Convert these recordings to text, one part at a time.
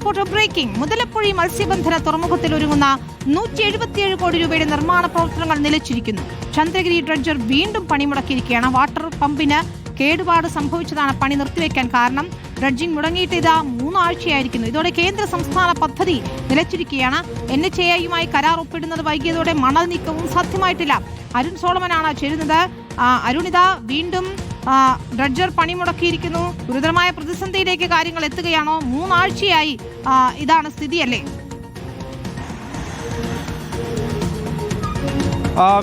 Reporter breaking. Muthalapozhi മത്സ്യബന്ധന തുറമുഖത്തിൽ ഒരുങ്ങുന്ന നൂറ്റി എഴുപത്തിയേഴ് കോടി രൂപയുടെ നിർമ്മാണ പ്രവർത്തനങ്ങൾ നിലച്ചിരിക്കുന്നു. ചന്ദ്രഗിരി ഡ്രഡ്ജർ വീണ്ടും പണിമുടക്കിയിരിക്കുകയാണ്. വാട്ടർ പമ്പിന് കേടുപാട് സംഭവിച്ചതാണ് പണി നിർത്തിവെക്കാൻ കാരണം. ഡ്രഡ്ജിംഗ് മുടങ്ങിയിട്ട് ഇതാ മൂന്നാഴ്ചയായിരിക്കുന്നു. ഇതോടെ കേന്ദ്ര സംസ്ഥാന പദ്ധതി നിലച്ചിരിക്കുകയാണ്. എൻ എച്ച് എയുമായി കരാർ ഒപ്പിടുന്നത് വൈകിയതോടെ മണൽ നീക്കവും സാധ്യമായിട്ടില്ല. അരുൺ സോളമനാണ് ചേരുന്നത്. അരുണിത വീണ്ടും ഡ്രഡ്ജർ പണിമുടക്കിയിരിക്കുന്നു ഗുരുതരമായ പ്രതിസന്ധിയിലേക്ക് കാര്യങ്ങൾ എത്തുകയാണോ? മൂന്നാഴ്ചയായി ഇതാണ് സ്ഥിതിയല്ലേ?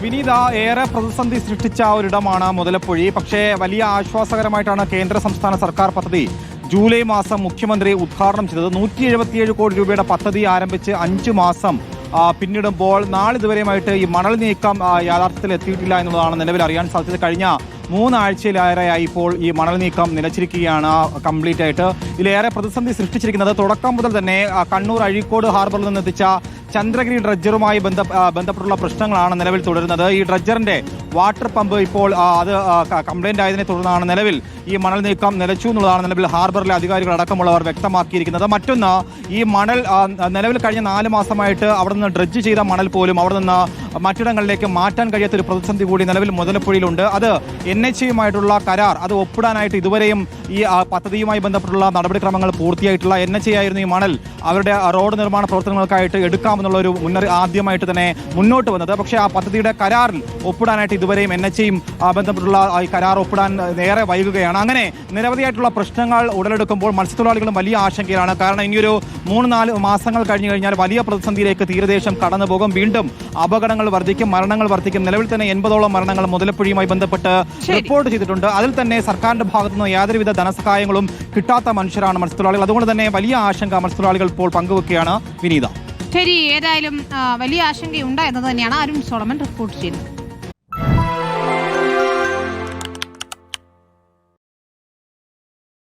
വിനീത ഏറെ പ്രതിസന്ധി സൃഷ്ടിച്ച ഒരിടമാണ് മുതലപ്പുഴി. പക്ഷേ വലിയ ആശ്വാസകരമായിട്ടാണ് കേന്ദ്ര സംസ്ഥാന സർക്കാർ പദ്ധതി ജൂലൈ മാസം മുഖ്യമന്ത്രി ഉദ്ഘാടനം ചെയ്തത്. നൂറ്റി എഴുപത്തിയേഴ് കോടി രൂപയുടെ പദ്ധതി ആരംഭിച്ച് അഞ്ച് മാസം പിന്നിടുമ്പോൾ നാളിതുവരെയുമായിട്ട് ഈ മണൽ നീക്കം യാഥാർത്ഥ്യത്തിൽ എത്തിയിട്ടില്ല എന്നുള്ളതാണ് നിലവിൽ അറിയാൻ സാധിച്ചത്. കഴിഞ്ഞ മൂന്നാഴ്ചയിലേറെയായി ഇപ്പോൾ ഈ മണൽ നീക്കം നിലച്ചിരിക്കുകയാണ് കംപ്ലീറ്റ് ആയിട്ട് ഇതിലേറെ പ്രതിസന്ധി സൃഷ്ടിച്ചിരിക്കുന്നത് തുടക്കം മുതൽ തന്നെ കണ്ണൂർ അഴീക്കോട് ഹാർബറിൽ നിന്ന് എത്തിച്ച ചന്ദ്രഗിരി ഡ്രഡ്ജറുമായി ബന്ധ ബന്ധപ്പെട്ടുള്ള പ്രശ്നങ്ങളാണ് നിലവിൽ തുടരുന്നത്. ഈ ഡ്രഡ്ജറിന്റെ വാട്ടർ പമ്പ് ഇപ്പോൾ അത് കംപ്ലൈന്റ് ആയതിനെ തുടർന്നാണ് നിലവിൽ ഈ മണൽ നീക്കം നിലച്ചു എന്നുള്ളതാണ് നിലവിൽ ഹാർബറിലെ അധികാരികൾ അടക്കമുള്ളവർ വ്യക്തമാക്കിയിരിക്കുന്നത്. മറ്റൊന്ന് ഈ മണൽ നിലവിൽ കഴിഞ്ഞ നാല് മാസമായിട്ട് അവിടെ നിന്ന് ഡ്രഡ്ജ് ചെയ്ത മണൽ പോലും അവിടെ നിന്ന് മറ്റിടങ്ങളിലേക്ക് മാറ്റാൻ കഴിയാത്ത ഒരു പ്രതിസന്ധി കൂടി നിലവിൽ മുതലപ്പുഴയിലുണ്ട്. അത് എൻ എച്ച് എയുമായിട്ടുള്ള കരാർ അത് ഒപ്പിടാനായിട്ട് ഇതുവരെയും ഈ പദ്ധതിയുമായി ബന്ധപ്പെട്ടുള്ള നടപടിക്രമങ്ങൾ പൂർത്തിയായിട്ടുള്ള എൻ എച്ച് ആയിരുന്നു ഈ മണൽ അവരുടെ റോഡ് നിർമ്മാണ പ്രവർത്തനങ്ങൾക്കായിട്ട് എടുക്കാമെന്നുള്ള ഒരു മുന്നറി ആദ്യമായിട്ട് തന്നെ മുന്നോട്ട് വന്നത്. പക്ഷേ ആ പദ്ധതിയുടെ കരാറിൽ ഒപ്പിടാനായിട്ട് ഇതുവരെയും എൻ എച്ച് ബന്ധപ്പെട്ടുള്ള ഈ കരാർ ഒപ്പിടാൻ ഏറെ വൈകുകയാണ്. അങ്ങനെ നിരവധിയായിട്ടുള്ള പ്രശ്നങ്ങൾ ഉടലെടുക്കുമ്പോൾ മത്സ്യത്തൊഴിലാളികളും വലിയ ആശങ്കയിലാണ്. കാരണം ഇനിയൊരു മൂന്ന് നാല് മാസങ്ങൾ കഴിഞ്ഞു കഴിഞ്ഞാൽ വലിയ പ്രതിസന്ധിയിലേക്ക് തീരദേശം കടന്നുപോകും. വീണ്ടും അപകടങ്ങൾ വർദ്ധിക്കും മരണങ്ങൾ വർദ്ധിക്കും. നിലവിൽ തന്നെ എൺപതോളം മരണങ്ങൾ മുതലപ്പുഴയുമായി ബന്ധപ്പെട്ട് റിപ്പോർട്ട് ചെയ്തിട്ടുണ്ട്. അതിൽ തന്നെ സർക്കാരിന്റെ ഭാഗത്തു നിന്ന് യാതൊരുവിധ ധനസഹായങ്ങളും കിട്ടാത്ത മനുഷ്യരാണ് മത്സ്യത്തൊഴിലാളികൾ. അതുകൊണ്ട് തന്നെ വലിയ ആശങ്ക മത്സ്യത്തൊഴിലാളികൾ ഇപ്പോൾ പങ്കുവെക്കുകയാണ്. വിനീത. ശരി ഏതായാലും വലിയ ആശങ്കയുണ്ട് എന്നത് തന്നെയാണ് അരുൺ സോളമൻ റിപ്പോർട്ട് ചെയ്യുന്നത്.